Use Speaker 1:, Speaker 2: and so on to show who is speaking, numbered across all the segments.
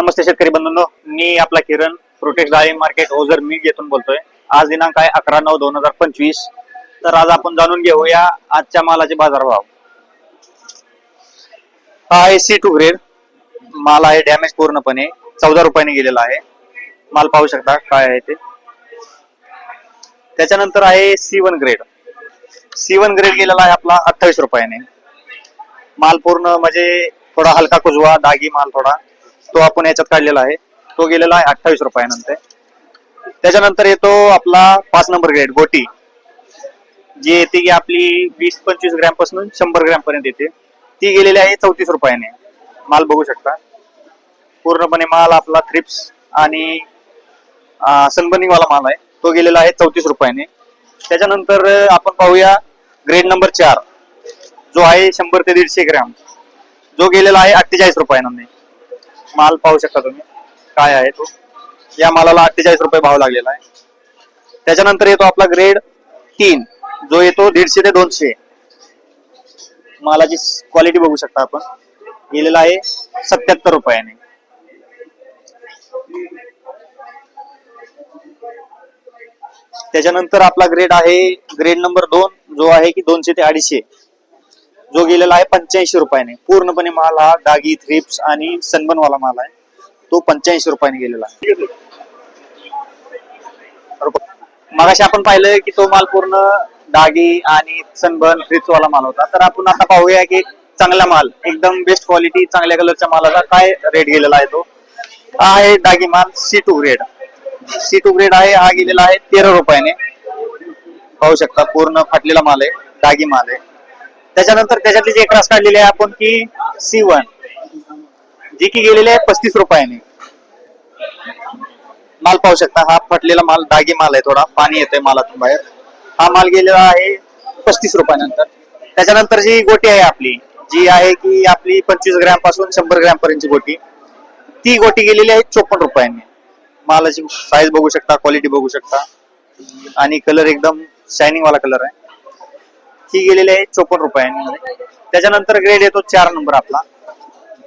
Speaker 1: नमस्ते शेतकरी बंधूंनो. मी आपला किरण प्रोटेक्ट डाळी मार्केट ओझर मीठ येथून बोलतोय. आज दिनांक आहे अकरा नऊ दोन हजार पंचवीस. तर आज आपण जाणून घेऊया आजच्या मालाचे बाजारभाव. हा आहे सी टू ग्रेड माल आहे डॅमेज पूर्णपणे चौदा रुपयाने गेलेला आहे. माल पाहू शकता काय आहे ते. त्याच्यानंतर आहे C one grade C one grade गेलेला आहे आपला अठ्ठावीस रुपयाने. माल पूर्ण म्हणजे थोडा हलका कुजवा दागी माल थोडा. तो आपण याच्यात काढलेला आहे. तो गेलेला आहे अठ्ठावीस रुपयानंतर. त्याच्यानंतर येतो आपला पाच नंबर ग्रेड गोटी. जी येते की आपली वीस पंचवीस ग्रॅमपासून शंभर ग्रॅम पर्यंत येते. ती गेलेली आहे चौतीस रुपयाने. माल बघू शकता. पूर्णपणे माल आपला थ्रिप्स आणि सनबर्निंग वाला माल आहे. तो गेलेला आहे चौतीस रुपयाने. त्याच्यानंतर आपण पाहूया ग्रेड नंबर चार. जो आहे शंभर ते दीडशे ग्रॅम जो गेलेला आहे अठ्ठेचाळीस रुपयाने माल पाहू शकता तुम्ही. काय आहे तो? या मालाला अठ्ठेचाळीस रुपये भाव लागलेला आहे. त्याच्यानंतर येतो आपला ग्रेड तीन. जो येतो दीडशे ते दोनशे. मालाची क्वालिटी बघू शकता आपण. गेलेला आहे सत्याहत्तर रुपयाने. त्याच्यानंतर आपला ग्रेड आहे ग्रेड नंबर दोन जो आहे की दोनशे ते अडीचशे. जो गेलेला आहे पंच्याऐंशी रुपयाने. पूर्णपणे माल हा डागी थ्रिप्स आणि सनबनवाला माल आहे. तो पंच्याऐंशी रुपयाने गेलेला आहे. मगाशी आपण पाहिलं की तो माल पूर्ण डागी आणि सनबर्न थ्रिप्स वाला माल होता. तर आपण आता पाहूया की चांगला माल एकदम बेस्ट क्वालिटी चांगल्या कलरच्या मालाचा काय रेट गेलेला आहे तो? हा आहे डागी माल C two grade C two grade आहे हा गेलेला आहे तेरा रुपयाने. पाहू शकता पूर्ण फाटलेला माल आहे डागी माल आहे. त्याच्यानंतर त्याच्यातली जी एक रास काढलेली आहे आपण की सी वन जी की गेलेली आहे पस्तीस रुपयाने. माल पाहू शकता हा फटलेला माल दागी माल आहे थोडा. पाणी येतोय मालातून बाहेर. हा माल गेलेला आहे पस्तीस रुपयानंतर. त्याच्यानंतर जी गोटी आहे आपली जी आहे की आपली पंचवीस ग्रॅमपासून शंभर ग्रॅम पर्यंतची गोटी. ती गोटी गेलेली आहे चोपन्न रुपयांनी. मालाची साईज बघू शकता क्वालिटी बघू शकता. आणि कलर एकदम शायनिंग वाला कलर आहे. ही गेलेली आहे चोपन्न रुपयांमध्ये. त्याच्यानंतर ग्रेड येतो चार नंबर आपला.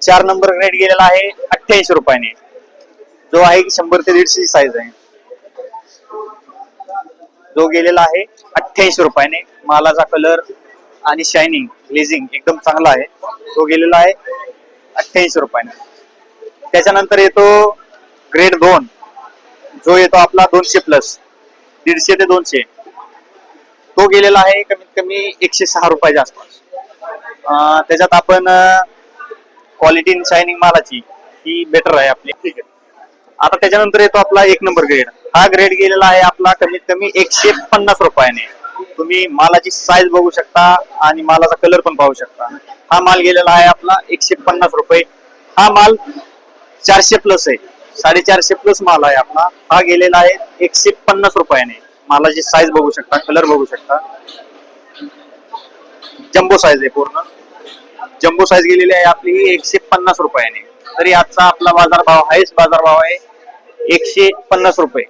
Speaker 1: चार नंबर ग्रेड गेलेला आहे अठ्ठ्याऐंशी रुपयाने. जो आहे की शंभर ते दीडशे साईज आहे. जो गेलेला आहे अठ्ठ्याऐंशी रुपयाने. मालाचा कलर आणि शायनिंग ग्लेझिंग एकदम चांगला आहे. तो गेलेला आहे अठ्ठ्याऐंशी रुपयाने. त्याच्यानंतर येतो ग्रेड दोन. जो येतो आपला दोनशे प्लस दीडशे ते दोनशे. तो गेलेला आहे कमीत कमी एकशे सहा रुपयाच्या आसपास. त्याच्यात आपण क्वालिटी शायनिंग मालाची ही बेटर आहे आपली. ठीक आहे. आता त्याच्यानंतर येतो आपला एक नंबर ग्रेड हा ग्रेड गेलेला आहे आपला कमीत कमी एकशे पन्नास रुपयाने. तुम्ही मालाची साईज बघू शकता आणि मालाचा कलर पण पाहू शकता. हा माल गेलेला आहे आपला एकशे पन्नास रुपये. हा माल चारशे प्लस आहे. साडेचारशे प्लस माल आहे आपला. हा गेलेला आहे एकशे पन्नास रुपयाने. मालाची साईज बघू शकता कलर बघू शकता. जम्बो साईज आहे पूर्ण. जम्बो साईज गेलेली आहे आपली एकशे पन्नास रुपयाने. तरी आजचा आपला बाजारभाव हायस्ट बाजारभाव आहे एकशे पन्नास रुपये.